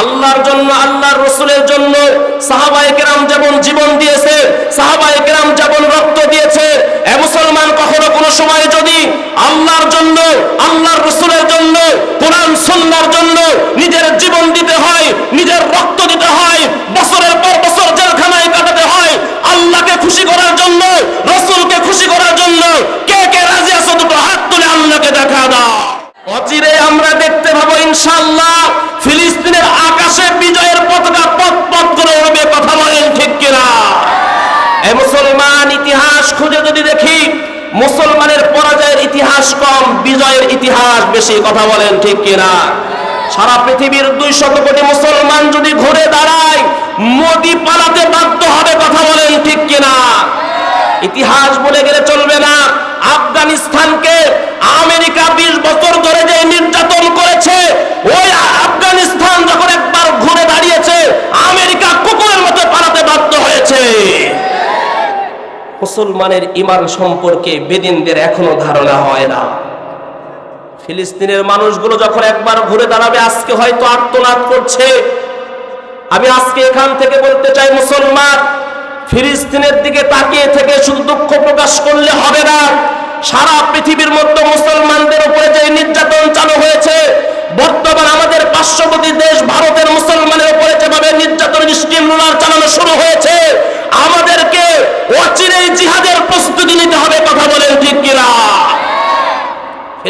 আল্লাহর জন্য, আল্লাহর রসুলের জন্য সাহাবায়ে কেরাম যেমন জীবন দিয়েছে, সাহাবায়ে কেরাম যেমন রক্ত দিয়েছে, এ মুসলমান কখনো কোনো সময় যদি আল্লাহর জন্য, আল্লাহর রসুলের জন্য, কোরআন সুন্নাহর জন্য নিজের জীবন দিতে হয়, নিজের রক্ত দিতে হয়, বছরের পর বছর জেলখানায় কাটাতে হয়, আল্লাহকে খুশি করার জন্য, রসুলকে খুশি করার জন্য কে কে রাজি আছো দুটো হাত তুলে আল্লাহকে দেখা দাও। অচিরে আমরা দেখতে পাবো ইনশাল্লাহ ফিলিস্তিনের আকাশে বিজয়ের পতাকা পথ পথ করে উড়বে কথা বলেন ঠিক কিনা এ মুসলমান ইতিহাস খুঁজে যদি দেখি, মুসলমানের পরাজয়ের ইতিহাস কম, বিজয়ের ইতিহাস বেশি, কথা বলেন ঠিক কিনা? সারা পৃথিবীর দুই শত কোটি মুসলমান যদি ঘুরে দাঁড়ায়, মোদি পালাতে বাধ্য হবে, কথা বলেন ঠিক কিনা? ইতিহাস বলে গেলে চলবে না। আফগানিস্তানকে আমেরিকা বিশ বছর ধরে যে নির্যাতন করেছে ওই আফগানিস্তান যখন একবার ঘুরে দাঁড়িয়েছে আমেরিকা কুকুরের মতো পালাতে বাধ্য হয়েছে মুসলমানের ইমান সম্পর্কে বেদিনদের এখনও ধারণা হয় না। ফিলিস্তিনের মানুষগুলো যখন একবার ঘুরে দাঁড়াবে, আজকে হয়তো আত্মনাদ করছে। আমি আজকে এখান থেকে বলতে চাই, মুসলমান, ফিলিস্তিনের দিকে তাকিয়ে থেকে শুধু দুঃখ প্রকাশ করলে হবে না। সারা পৃথিবীর মধ্যে মুসলমানদের উপরে যে নির্যাতন চালু হয়েছে, বর্তমান আমাদের পার্শ্ববর্তী দেশ ভারতের মুসলমানের উপরে যেভাবে নির্যাতন স্টিম রোলার চালানো শুরু হয়েছে আমাদেরকে অচিরেই জিহাদের প্রস্তুতি নিতে হবে কথা বলেন ঠিক কিনা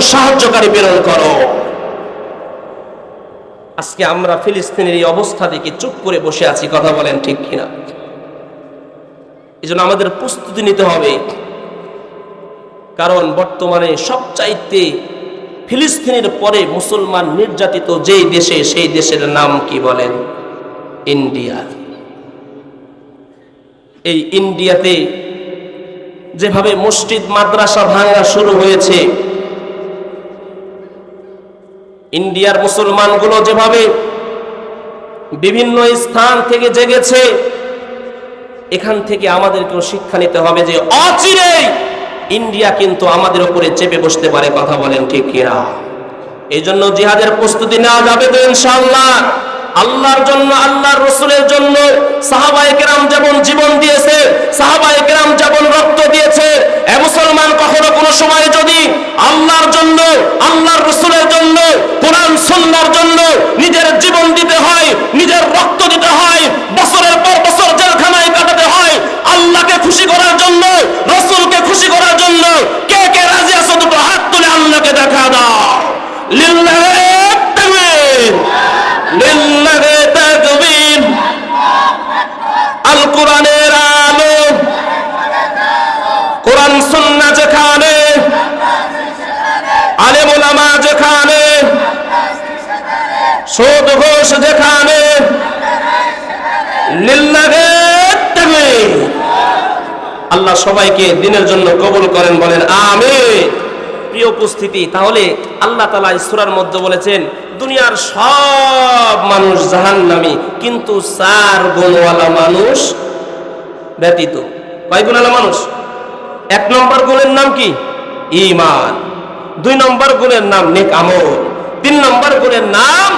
সাহায্যকারী আজকে আমরা ফিলিস্তিনের এই অবস্থা দেখে চুপ করে বসে আছি, কথা বলেন ঠিক কিনা? এই জন্য আমাদের প্রস্তুতি নিতে হবে। কারণ বর্তমানে সবচাইতে ফিলিস্তিনের পরে মুসলমান নির্যাতিত যেই দেশে, সেই দেশের নাম কি বলেন? ইন্ডিয়া। এই ইন্ডিয়াতে যেভাবে মসজিদ, মাদ্রাসা ভাঙা শুরু হয়েছে, ইন্ডিয়ার মুসলমানগুলো যেভাবে বিভিন্ন স্থান থেকে জেগেছে, এখান থেকে আমাদেরকেও শিক্ষা নিতে হবে যে অচিরেই ইন্ডিয়া কিন্তু আমাদের উপরে চেপে বসতে পারে, কথা বলেন ঠিক কিনা? এই জন্য জিহাদের প্রস্তুতি নেওয়া যাবে তো ইনশাল্লাহ আল্লাহর জন্য, আল্লাহর রসুলের জন্য সাহাবায়ে কেরাম যেমন জীবন দিয়েছে, সাহাবায়ে কেরাম যেমন রক্ত দিয়েছে এ মুসলমান কখনো কোনো সময় যদি আল্লাহর জন্য আল্লাহর রসুলের জন্য কোরআন সুন্নাহর জন্য নিজের জীবন দিতে হয় নিজের রক্ত দিতে হয় বছরের পর বছর জেলখানায় কাটাতে হয় আল্লাহকে খুশি করার জন্য রসুলকে খুশি করার জন্য কে কে রাজি আছো দুটো হাত তুলে আল্লাহকে দেখা দাও লিল্লাহি তাকবীর লিল্লাহি তাকবীর কোরআন সুন্নাহ যেখানে আলেম ওলামা যেখানে সোদ ঘোষ যেখানে লিল্লাহি আল্লাহ সবাইকে দিনের জন্য কবুল করেন, বলেন, আমিন। প্রিয় উপস্থিতি, তাহলে আল্লাহ তালা ইসুরার মধ্যে বলেছেন, দুনিয়ার সব মানুষ জাহান্নামী, কিন্তু চার গুণওয়ালা মানুষ ব্যতীত। কয় গুণওয়ালা মানুষ? এক নম্বর গুণের নাম কি? ইমান দুই নম্বর গুণের নাম নেক আমল। তিন নম্বর গুণের নাম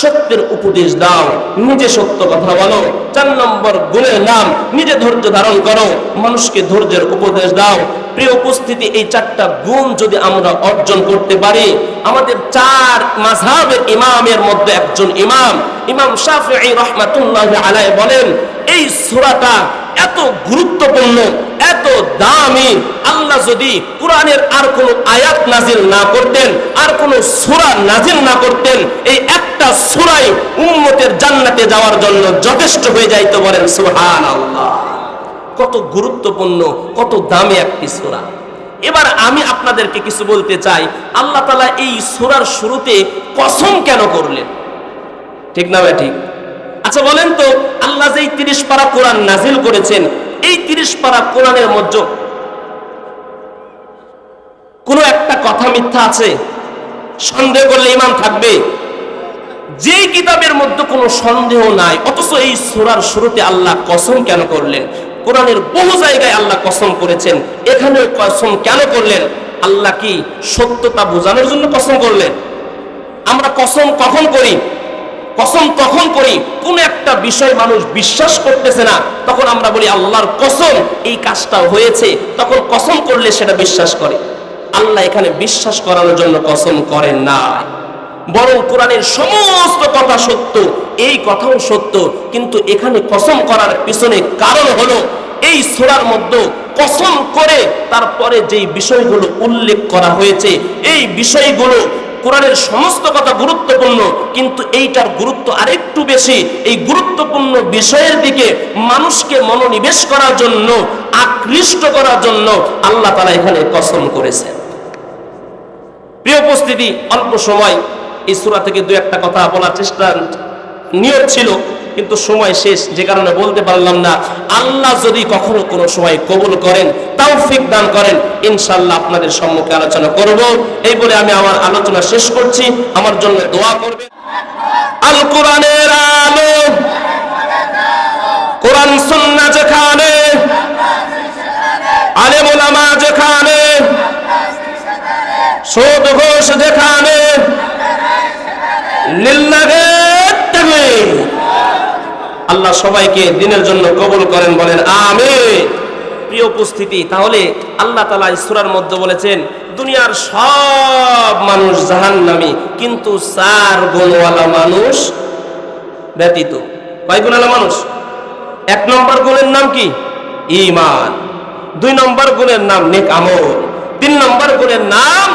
সত্যের উপদেশ দাও, নিজে সত্য কথা বলো। চার নম্বর গুণের নাম নিজে ধৈর্য ধারণ করো, মানুষকে ধৈর্যের উপদেশ দাও। প্রিয় উপস্থিতি, এই চারটা গুণ যদি আমরা অর্জন করতে পারি, আমাদের চার মাঝহাবের ইমামের মধ্যে একজন ইমাম ইমাম শাফিঈ রহমাতুল্লাহ আলাই বলেন, এই সূরাটা এত গুরুত্বপূর্ণ, এত দামি, আল্লাহ যদি কোরআনের আর কোনো আয়াত নাজিল না করতেন, আর কোনো সূরা নাজিল না করতেন, এই একটা সূরাই উম্মতের জান্নাতে যাওয়ার জন্য যথেষ্ট হয়ে যাইতো বলেন সুবহানাল্লাহ। কত গুরুত্বপূর্ণ, কত দামি একটি সূরা। এবার আমি আপনাদেরকে কিছু বলতে চাই, আল্লাহ তালা এই সূরার শুরুতে কসম কেন করলেন? ঠিক না ঠিক? আচ্ছা বলেন তো, আল্লাহ যেই তিরিশ পারা কোরআন নাজিল করেছেন, এই তিরিশ পারা কোরআনের মধ্যে কোনো একটা কথা মিথ্যা আছে? সন্দেহ করলে ইমান থাকবে? যেই কিতাবের মধ্যে কোনো সন্দেহ নাই, অথচ এই সূরার শুরুতে আল্লাহ কসম কেন করলেন? কোরআনের বহু জায়গায় আল্লাহ কসম করেছেন। এখানেও কসম কেন করলেন? আল্লাহ কি সত্যতা বোঝানোর জন্য কসম করলেন? আমরা কসম কখন করি? কসম তখন করি? কোন একটা বিষয় মানুষ বিশ্বাস করতেছে না, তখন আমরা বলি, আল্লাহর কসম, এই কাজটা হয়েছে। তখন কসম করলে সেটা বিশ্বাস করে। আল্লাহ এখানে বিশ্বাস করানোর জন্য কসম করেন না বরং কোরআনের সমস্ত কথা সত্য, এই কথাও সত্য, কিন্তু এখানে কসম করার পিছনে কারণ হলো এই সূরার মধ্যে কসম করে তারপরে যেই বিষয়গুলো উল্লেখ করা হয়েছে, এই বিষয়গুলো কোরআনের সমস্ত কথা গুরুত্বপূর্ণ, কিন্তু এইটার গুরুত্ব আরেকটু বেশি। এই গুরুত্বপূর্ণ বিষয়ের দিকে মানুষকে মনোনিবেশ করার জন্য, আকৃষ্ট করার জন্য আল্লাহ তালা এখানে কসম করেছেন। প্রিয় উপস্থিতি, অল্প সময়, এই সুরা থেকে দু একটা কথা বলার চেষ্টা নিয়ত ছিল, কিন্তু সময় শেষ, যে কারণে বলতে পারলাম না। আল্লাহ যদি কখনো কোনো সময় কবুল করেন, তৌফিক দান করেন, ইনশাআল্লাহ আপনাদের সম্মুখে আলোচনা করব। এই বলে আমি আমার আলোচনা শেষ করছি। আমার জন্য দোয়া করবে আল কোরআনের আলো, কোরআন সুন্নাহ যেখানে, আলেম ওলামা যেখানে, সোদ ঘোষ যেখানে, লিল্লাহে তাকবীর। আল্লাহ সবাইকে দিনের জন্য কবুল করেন, বলেন আমি প্রিয় উপস্থিতি, তাহলে আল্লাহ তালা ইসুরার মধ্যে বলেছেন, দুনিয়ার সব মানুষ জাহান্নামী, কিন্তু চার গুণওয়ালা মানুষ ব্যতীত। কয় গুণওয়ালা মানুষ? এক নম্বর গুণের নাম কি? ইমান দুই নম্বর গুণের নাম নেক আমল। তিন নম্বর গুণের নাম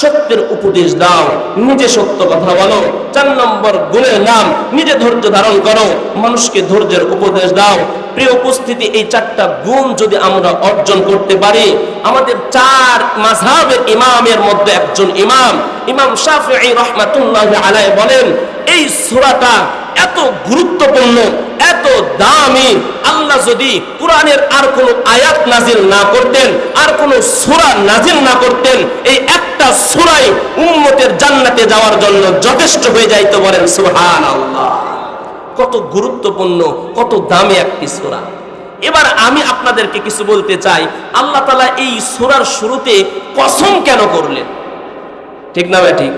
সত্যের উপদেশ দাও। নিজে সত্য কথা বলো। চার নম্বর গুণের নাম, নিজে ধৈর্য ধারণ করো। মানুষকে ধৈর্যের উপদেশ দাও। প্রিয় উপস্থিতি, এই চারটা গুণ যদি আমরা অর্জন করতে পারি, আমাদের চার মাঝহাবের ইমামের মধ্যে একজন ইমাম ইমাম শাফিঈ রহমাতুল্লাহ আলাইহি বলেন, এই সূরাটা এত গুরুত্বপূর্ণ, এত দামি। আল্লাহ যদি কোরআনের আর কোনো আয়াত নাজিল না করতেন, আর কোনো সূরা নাজিল না করতেন, এই একটা সূরাই উম্মতের জান্নাতে যাওয়ার জন্য যথেষ্ট হয়ে যাইতো বলেন, সুবহানাল্লাহ। কত গুরুত্বপূর্ণ, কত দামি একটি সূরা। এবার আমি আপনাদেরকে কিছু বলতে চাই, আল্লাহ তাআলা এই সূরার শুরুতে কসম কেন করলেন? ঠিক না ঠিক?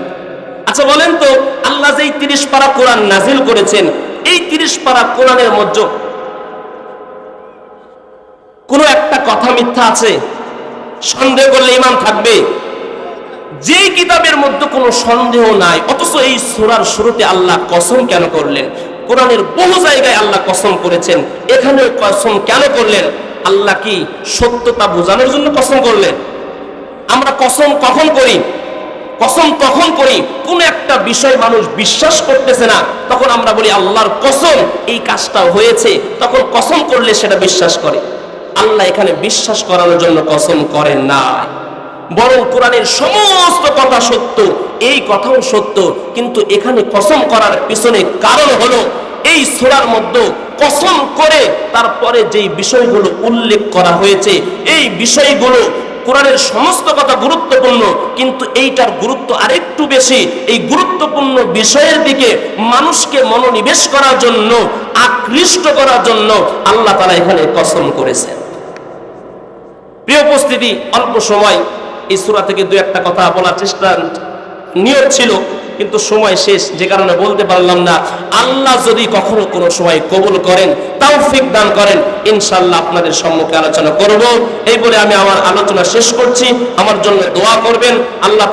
আচ্ছা বলেন তো, আল্লাহ যেই তিরিশ পারা কোরআন নাজিল করেছেন, এই তিরিশ পারা কোরআনের মধ্যে কোনো একটা কথা মিথ্যা আছে? সন্দেহ করলে ইমান থাকবে? যেই কিতাবের মধ্যে কোনো সন্দেহ নাই, অথচ এই সূরার শুরুতে আল্লাহ কসম কেন করলেন? কোরআনের বহু জায়গায় আল্লাহ কসম করেছেন। এখানেও কসম কেন করলেন? আল্লাহ কি সত্যতা বোঝানোর জন্য কসম করলেন? আমরা কসম কখন করি? কসম তখন করি কোন একটা বিষয় মানুষ বিশ্বাস করতেছে না, তখন আমরা বলি, আল্লাহর কসম, এই কাজটা হয়েছে। তখন কসম করলে সেটা বিশ্বাস করে। আল্লাহ এখানে বিশ্বাস করানোর জন্য কসম করেন না বরং কোরআনের সমস্ত কথা সত্য, এই কথাও সত্য, কিন্তু এখানে কসম করার পিছনে কারণ হলো, এই সূরার মধ্যে কসম করে তারপরে যেই বিষয়গুলো উল্লেখ করা হয়েছে, এই বিষয়গুলো কোরআনের সমস্ত কথা গুরুত্বপূর্ণ, কিন্তু এইটার গুরুত্ব আরেকটু বেশি, এই গুরুত্বপূর্ণ বিষয়ের দিকে মানুষকে মনোনিবেশ করার জন্য, আকৃষ্ট করার জন্য আল্লাহ তারা এখানে কসম করেছেন। প্রিয় উপস্থিতি, অল্প সময় এই সুরা থেকে দু একটা কথা বলার চেষ্টা নিয়ত ছিল, কিন্তু সময় শেষ, যে কারণে বলতে পারলাম না। আল্লাহ যদি কখনো কোনো সময় কবুল করেন তাও তৌফিক দান করেন ইনশাল্লাহ আপনাদের সম্মুখে আলোচনা করব। এই বলে আমি আমার আলোচনা শেষ করছি। আমার জন্য দোয়া করবেন। আল্লাহ